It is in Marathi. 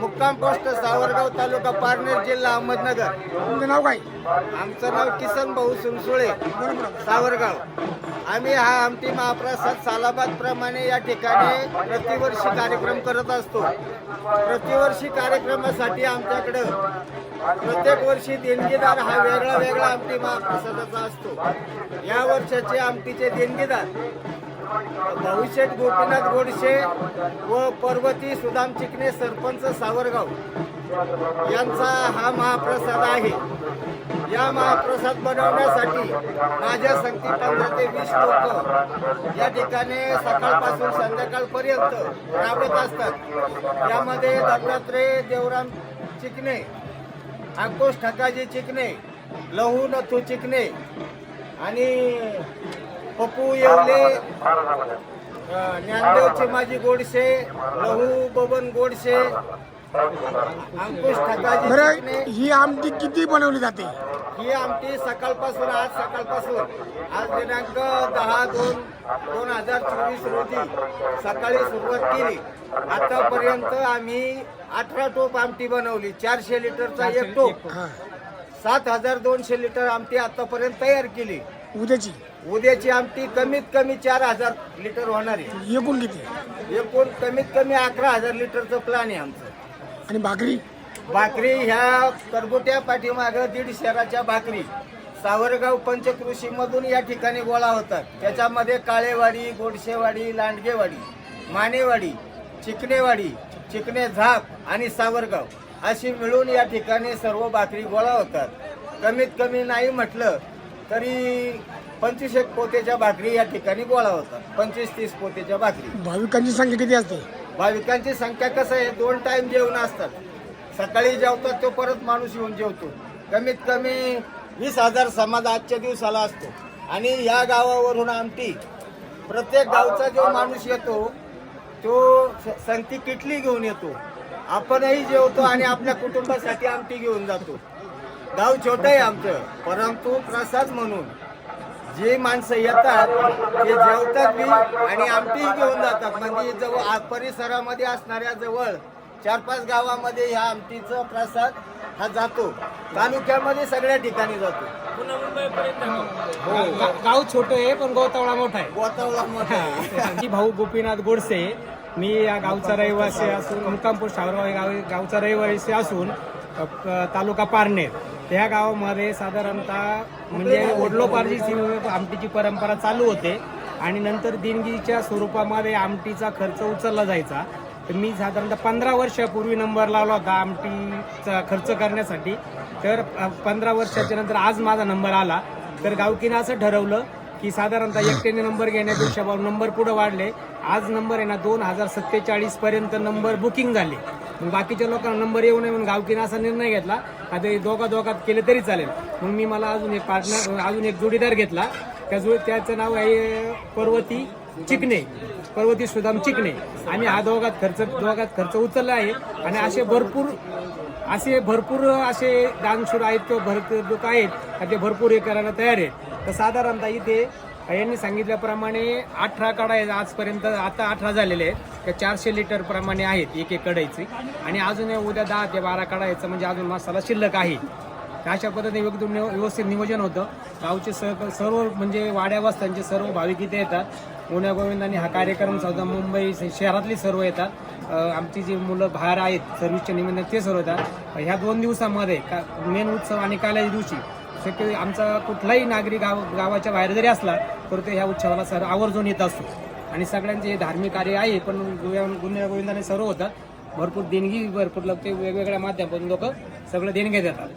मुक्काम पोस्ट सावरगाव तालुका पारनेर जिल्हा अहमदनगर. तुमचं नाव काय? आमचं नाव किसन भाऊ सुनसुळे सावरगाव. आम्ही हा आमटी महाप्रसाद सालाबाद प्रमाणे या ठिकाणी प्रतिवर्षी कार्यक्रम करत असतो. प्रतिवर्षी कार्यक्रमासाठी आमच्याकडं प्रत्येक वर्षी देणगीदार हा वेगळा वेगळा आमटी महाप्रसादाचा असतो. या वर्षाचे आमटीचे देणगीदार भविष्यात गोपीनाथ गोडसे व पर्वती सुदाम चिकणे सरपंच सावरगाव यांचा हा महाप्रसाद आहे. या महाप्रसाद बनवण्यासाठी माझ्या संगती पंधरा ते वीस लोक या ठिकाणी सकाळपासून संध्याकाळपर्यंत राबत असतात. यामध्ये दत्तात्रय देवराम चिकणे अंकुश ठकाजी चिकणे लहू नथू चिकणे आणि पप्पू येवले ज्ञानदेव चिमाजी गोडसे लहू बबन गोडसे बरं ही आमटी किती बनवली जाते? ही आमटी सकाळपासून आज सकाळपासून. आज दिनांक दहा दोन दोन हजार चोवीस रोजी सकाळी सुरुवात केली. आतापर्यंत आम्ही अठरा टोप आमटी बनवली. चारशे लिटरचा एक टोप. सात हजार दोनशे लिटर आमटी आतापर्यंत तयार केली. उद्याची? उद्याची आमटी कमीत कमी चार हजार लिटर होणार आहे. एकूण किती? एकूण कमीत कमी अकरा हजार लिटरचं प्लॅन आहे आमचं. आणि भाकरी? भाकरी ह्या करगोट्या पाठीमाग दीड शहराच्या भाकरी. सावरगाव पंचकृषी मधून या ठिकाणी गोळा होतात. त्याच्यामध्ये काळेवाडी गोडशेवाडी लांडगेवाडी मानेवाडी चिकणेवाडी चिकणे झाप आणि सावरगाव अशी मिळून या ठिकाणी सर्व भाकरी गोळा होतात. कमीत कमी नाही म्हटलं तरी पंचवीस एक पोतेच्या भाकरी या ठिकाणी गोळा होतात. पंचवीस तीस पोतेच्या भाकरी. भाविकांची संख्या किती असते? भाविकांची संख्या कसं आहे? दोन टाईम जेवण असतात. सकाळी जेवतात तो परत माणूस येऊन जेवतो. कमीत कमी वीस हजार समाज आजच्या दिवसाला असतो. आणि या गावावरून आमटी प्रत्येक गावचा जो माणूस येतो तो स- संगती किटली घेऊन येतो. आपणही जेवतो आणि आपल्या कुटुंबासाठी आमटी घेऊन जातो. गाव छोटं आहे आमचं परंतु प्रसाद म्हणून. जे माणसं येतात ते जेवतात बी आणि आमटी घेऊन जातात. म्हणजे जवळ परिसरामध्ये असणाऱ्या जवळ चार पाच गावामध्ये ह्या आमटीचा प्रसाद हा जातो. तालुक्यामध्ये सगळ्या ठिकाणी जातो. गा- गाव छोटं आहे पण गौतावळा मोठा आहे. गोतावळा मोठा आहे. मी भाऊ गोपीनाथ गोडसे. मी या गावचा रहिवासी असून मुक्कामपूर शावरगाव गाव गावचा रहिवासी असून अ, प- तालुका पारनेर. त्या गावामध्ये साधारणतः म्हणजे वडलोपारची सी- आमटीची परंपरा चालू होते आणि नंतर देणगीच्या स्वरूपामध्ये आमटीचा खर्च उचलला जायचा. तर मी साधारणतः पंधरा वर्षापूर्वी नंबर लावला होता आमटीचा खर्च करण्यासाठी. तर पंधरा वर्षाच्या नंतर आज माझा नंबर आला. तर गावकीनं असं ठरवलं की साधारणतः एकट्याने नंबर घेण्यापेक्षा बा नंबर पुढे वाढले. आज नंबर आहे ना दोन हजार सत्तेचाळीस पर्यंत नंबर बुकिंग झाले. मग बाकीच्या लोकांना नंबर येऊ नये म्हणून गावकीनं असा निर्णय घेतला. आता हे दोघा दोघात केले तरी चालेल. मग मी मला अजून एक पार्टनर अजून एक जोडीदार घेतला. त्या जो त्याचं नाव आहे पर्वती चिकणे पर्वती सुदाम चिकणे आम्ही हा दोघात खर्च दोघात खर्च उचलला आहे. आणि असे भरपूर असे भरपूर असे दानशूर आहेत किंवा भरपूर लोक आहेत. ते भरपूर हे करायला तयार आहेत. तर साधारणतः इथे यांनी सांगितल्याप्रमाणे अठरा कडा आहेत आजपर्यंत आता अठरा झालेले आहेत. त्या चारशे लिटर प्रमाणे आहेत एक एक कढईची. आणि अजून उद्या दहा ते बारा कढायचं म्हणजे अजून मसाला शिल्लक आहे. अशा पद्धतीने एकदम व्यवस्थित नियोजन होतं. गावचे सर्व सर्व म्हणजे वाड्या वस्त्यांचे सर्व भाविक इथे येतात. उन्या गोविंदांनी हा कार्यक्रम सुद्धा मुंबई शहरातली सर्व येतात. आमची जी मुलं बाहेर आहेत सर्व्हिसच्या निमित्ताने ते सर्व येतात. ह्या दोन दिवसामध्ये का मेन उत्सव आणि काल्याच्या दिवशी शक्य आमचा कुठलाही नागरिक गाव गावाच्या बाहेर जरी असला तर ते ह्या उत्सवाला सर आवर्जून येत असतो. आणि सगळ्यांचे हे धार्मिक कार्य आहे पण गुन्ह्या गोविंदाने सर्व होतात. भरपूर देणगी भरपूर लोक ते वेगवेगळ्या माध्यमातून लोक सगळं देणग्या देतात.